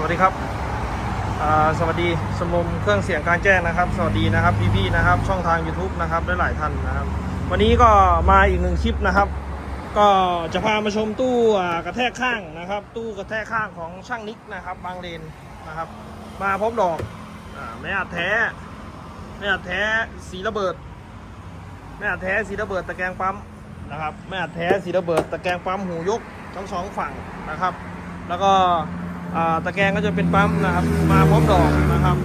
สวัสดีครับสวัสดีสมมเครื่องเสียงกลารแจ้งนะครับ สวัสดีนะครับพี่ๆนะครับ ช่องทาง YouTube นะครับได้หลายท่านนะครับ วันนี้ก็มาอีกหนึ่งคลิปนะครับ ก็จะพามาชมตู้กระแทกข้างนะครับ ตู้กระแทกข้างของช่างนิกนะครับ บางเลนนะครับ มาพร้อมดอกอาไม่อาจแท้ไม่อาจแท้สีระเบิดไม่อาจแท้สีระเบิดตะแกรงปั๊มนะครับไม่อาจแท้สีระเบิดตะแกรงปั๊มหูยกทั้งสองฝั่งนะครับ แล้วก็ ตะแกรงก็จะเป็นปั๊มนะครับ มาพร้อมดอกนะครับ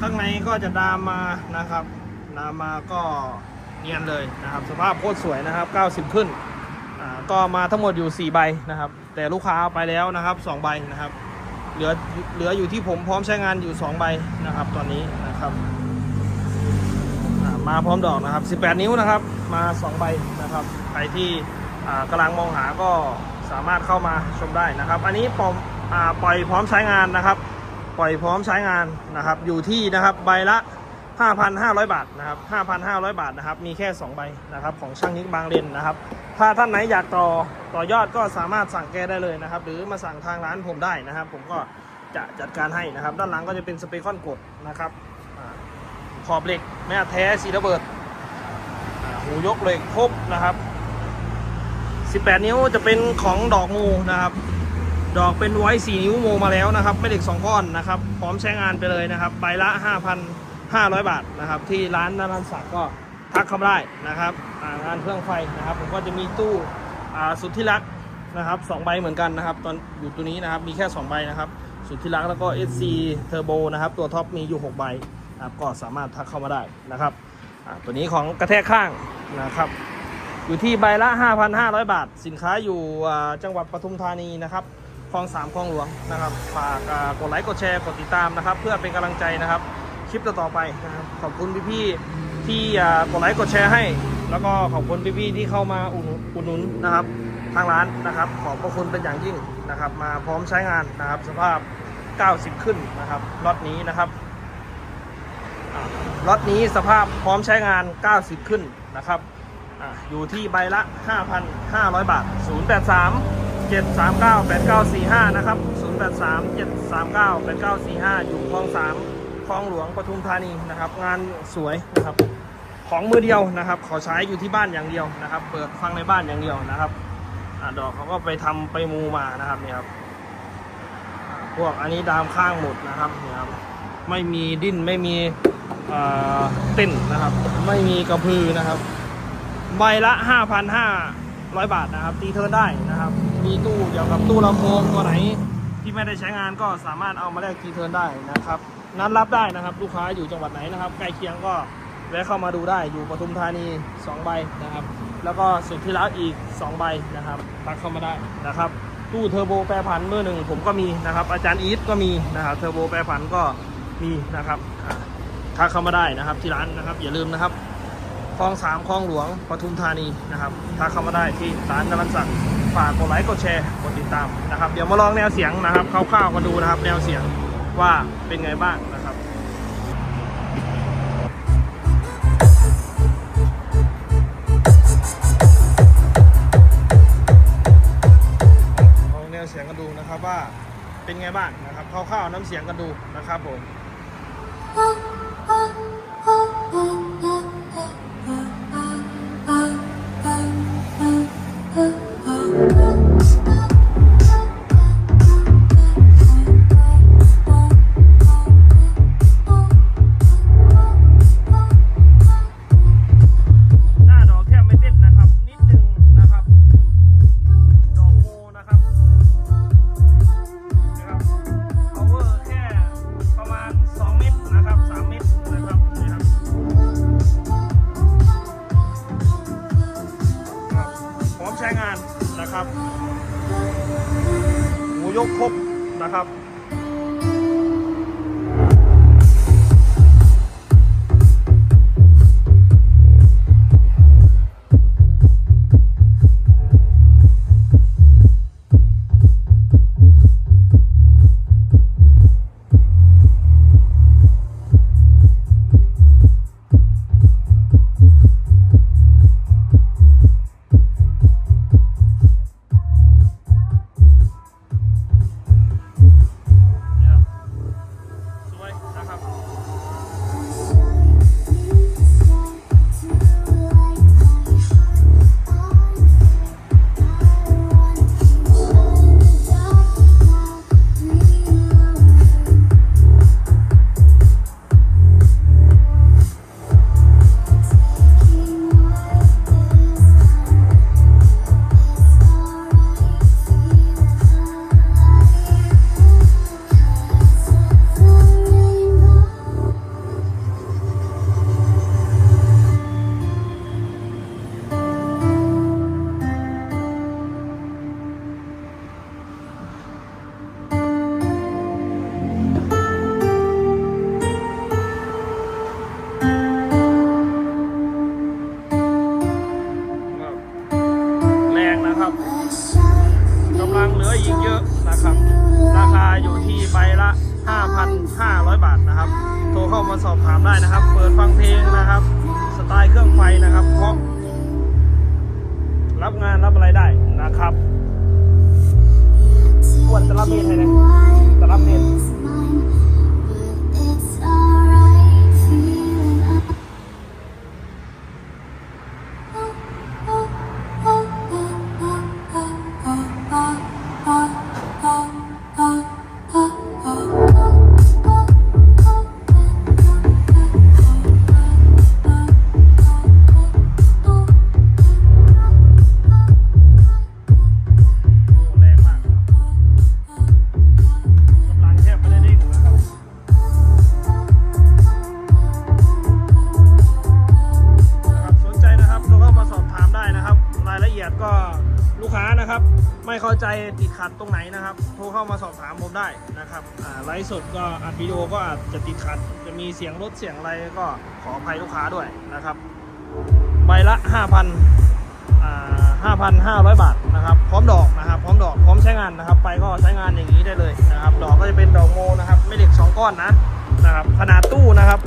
ข้างในก็จะดามมานะครับ ดามมาก็เนียนเลยนะครับ สภาพโคตรสวยนะครับ 90 ขึ้นก็มาทั้งหมดอยู่ 4 ใบนะครับ แต่ลูกค้าเอาไปแล้วนะครับ 2 ใบนะครับ เหลือเหลืออยู่ที่ผมพร้อมใช้งานอยู่ 2 ใบนะครับ ตอนนี้นะครับมาพร้อมดอกนะครับ 18 นิ้วนะครับ มา 2 ใบนะครับ ใครที่อ่ากำลังมองหาก็สามารถเข้ามาชมได้นะครับ อันนี้ปล่อยอ่า ปล่อยพร้อมใช้งานนะครับ ปล่อยพร้อมใช้งานนะครับ อยู่ที่นะครับใบละ 5,500 บาทนะครับ 5,500 บาทนะครับ มีแค่ 2 ใบนะครับ ของช่างนิกบางเลนนะครับ ถ้าท่านไหนอยากต่อต่อยอดก็สามารถสั่งแกได้เลยนะครับ หรือมาสั่งทางร้านผมได้นะครับ ผมก็จะจัดการให้นะครับ ด้านหลังก็จะเป็นสเปคอนกดนะครับอขอบเหล็กแม่แท้สีระเบิดหูยกเหล็กครบนะครับ 18 นิ้วจะเป็นของดอกมูนะครับ ดอกเป็นไว้4นิ้วโมมาแล้วนะครับไม่เหล็ก 2 ก้อนนะครับ พร้อมใช้งานไปเลยนะครับใบละ 5,500 บาทนะครับ ที่ร้านนารันศักดิ์ก็ทักเข้ามาได้นะครับงานเครื่องไฟนะครับ ผมก็จะมีตู้สุดที่รักนะครับสองใบเหมือนกันนะครับ ตอนอยู่ตัวนี้นะครับมีแค่ 2 ใบนะครับ สุดที่รักแล้วก็ SC Turbo นะครับ ตัวท็อปมีอยู่ 6 ใบนะครับก็สามารถทักเข้ามาได้นะครับตัวนี้ของกระแทกข้างนะครับอยู่ที่ใบละ 5,500 บาท สินค้าอยู่จังหวัดปทุมธานีนะครับ คลองสามคลองหลวงนะครับฝากกดไลค์กดแชร์กดติดตามนะครับ เพื่อเป็นกำลังใจนะครับคลิปต่อไปนะครับขอบคุณพี่ๆที่อ่กดไลค์กดแชร์ให้ แล้วก็ขอบคุณพี่ๆที่เข้ามาอุดหนุนอุดหนุนนะครับ ทางร้านนะครับ ขอบพระคุณเป็นอย่างยิ่งนะครับ มาพร้อมใช้งานนะครับ สภาพ 90 ขึ้นนะครับล็อตนี้นะครับอ่าล็อตนี้สภาพพร้อมใช้งาน 90 ขึ้นนะครับออยู่ที่ใบละ 5,500 บาท 083 739 8945 นะครับ 083 739 8945 อยู่คลอง3คลองหลวงปทุมธานีนะครับ งานสวยนะครับ ของมือเดียวนะครับ ขอใช้อยู่ที่บ้านอย่างเดียวนะครับ เปิดฟังในบ้านอย่างเดียวนะครับอดอกเขาก็ไปทำไปมูมานะครับเนี่ยครับ พวกอันนี้ดามข้างหมดนะครับเนี่ยครับ ไม่มีดิ้นไม่มีเอ่อเต้นนะครับ ไม่มีกระพือนะครับ ใบละห้าพันห้า 5,500บาทนะครับ ตีเทิร์นได้นะครับ มีตู้เกี่ยวกับตู้ลำโพงตัวไหนที่ไม่ได้ใช้งานก็สามารถเอามาแลกตีเทิร์นได้นะครับ นัดรับได้นะครับ ลูกค้าอยู่จังหวัดไหนนะครับใกล้เคียงก็แวะเข้ามาดูได้อยู่ปทุมธานี 2 ใบนะครับ แล้วก็สุดที่รักอีก 2 ใบนะครับตักเข้ามาได้นะครับ ตู้เทอร์โบแปรผันเมื่อหนึ่งผมก็มีนะครับ อาจารย์อีทก็มีนะครับเทอร์โบแปรผันก็มีนะครับอ่าทักเข้ามาได้นะครับที่ร้านนะครับ อย่าลืมนะครับ คลองสามคลองหลวงปทุมธานีนะครับถ้าเข้ามาได้ที่ร้านนรันสักฝากกดไลค์กดแชร์กดติดตามนะครับ เดี๋ยวมาลองแนวเสียงนะครับคร่าวๆกันดูนะครับ แนวเสียงว่าเป็นไงบ้างนะครับลองแนวเสียงกันดูนะครับว่าเป็นไงบ้างนะครับคร่าวๆน้ำเสียงกันดูนะครับผม นะครับ นะครับ เปิดฟังเพลงนะครับ สไตล์เครื่องไฟนะครับ เพราะ รับงานรับอะไรได้นะครับควรจะรับเมนให้นะจะรับเมน ไม่เข้าใจติดขัดตรงไหนนะครับ โทรเข้ามาสอบถามผมได้นะครับไลฟ์สดก็อัดวิดีโอก็อาจจะติดขัด จะมีเสียงรถเสียงอะไรก็ขออภัยลูกค้าด้วยนะครับ ใบละ 5,000อ่า5,500 บาทนะครับ พร้อมดอกนะครับ พร้อมดอก พร้อมใช้งานนะครับ ไปก็ใช้งานอย่างนี้ได้เลยนะครับ ดอกก็จะเป็นดอกโมนะครับ ไม่เหล็ก 2 ก้อนนะนะครับ ขนาดตู้นะครับ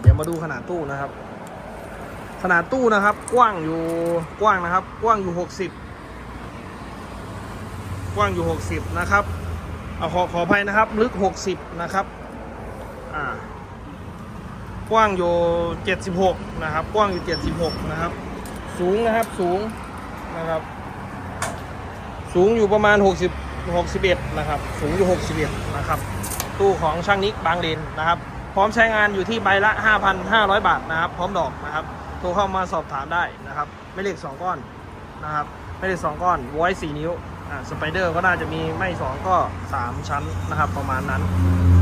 เดี๋ยวมาดูขนาดตู้นะครับ นาดตู้นะครับ กว้างอยู่กว้างนะครับ กว้างอยู่60กว้างอยู่60นะครับเอาขอขออภัยนะครับ ลึก60นะครับอ่ากว้างอยู่76นะครับ กว้างอยู่76นะครับ สูงนะครับสูงนะครับ สูงอยู่ประมาณ60 61นะครับ สูงอยู่61นะครับ ตู้ของช่างนิกบางเลนนะครับ พร้อมใช้งานอยู่ที่ใบละ 5,500 บาทนะครับ พร้อมดอกนะครับ รเข้ามาสอบถามได้นะครับไม่เล็ก2ก้อนนะครับไม่เล็ก2ก้อนไว้4นิ้วอ่าสไปเดอร์ก็น่าจะมีไม่ 2 ก็ 3 ชั้นนะครับประมาณนั้น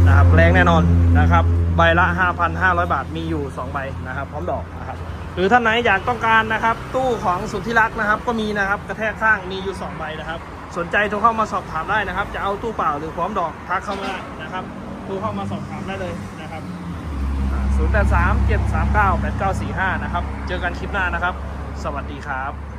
นะครับแรงแน่นอนนะครับใบละ 5,500 บาทมีอยู่ 2 ใบนะครับ พร้อมดอกนะครับหรือท่านไหนอยากต้องการนะครับ ตู้ของสุทธิรักษ์นะครับ ก็มีนะครับกระแทกข้างมีอยู่ 2 ใบนะครับ สนใจโทรเข้ามาสอบถามได้นะครับ จะเอาตู้เปล่าหรือพร้อมดอกทักเข้ามานะครับโทรเข้ามาสอบถามได้เลย 0 8 3 7 3 9 8 9 4 5 นะครับ เจอกันคลิปหน้านะครับ สวัสดีครับ